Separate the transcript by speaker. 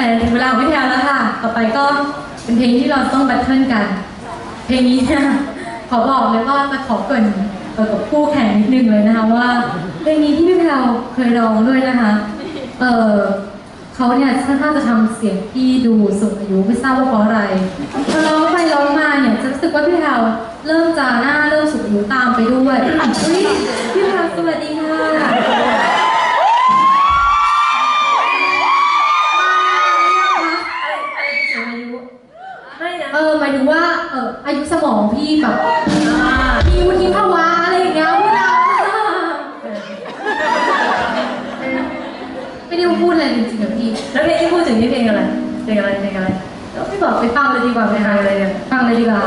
Speaker 1: แต่ถึงเวลาของพี่แพรแล้วค่ะ ต่อไปก็เป็นเพลงที่เราต้องแบทเทิลกัน เพลงนี้เนี่ยขอบอกเลยว่าจะขอเกรินเกี่ยวกับคู่แข่งนิดนึงเลยนะคะว่าเพลงนี้ที่พี่แพรเคยร้องด้วยนะคะ เออเขาเนี่ยค่อนข้างจะทำเสียงที่ดูสูงอายุไม่ทราบว่าเพราะอะไรพอร้องไปร้องมาเนี่ยจะรู้สึกว่าพี่แพรเริ่มจะหน้าเริ่มสูงอายุตามไปด้วยพี่แพรสวัสดีค่ะ เออหมายถึงว่าเอออายุสมองพี่แบบมีวุฒิภาวะอะไรอย่างเงี้ยพูดเอาไม่ได้พูดอะไรจริงๆอะพี่
Speaker 2: แล้วเพลงที่พูดถึงนี่เพลงอะไรเพลงอะไรเพลงอะไร
Speaker 1: แล้วพี่บอกไปฟังเลยดีกว่าไหม
Speaker 2: เพลง
Speaker 1: คะ
Speaker 2: อะไรเนี่ย
Speaker 1: ฟังเลยดีกว่า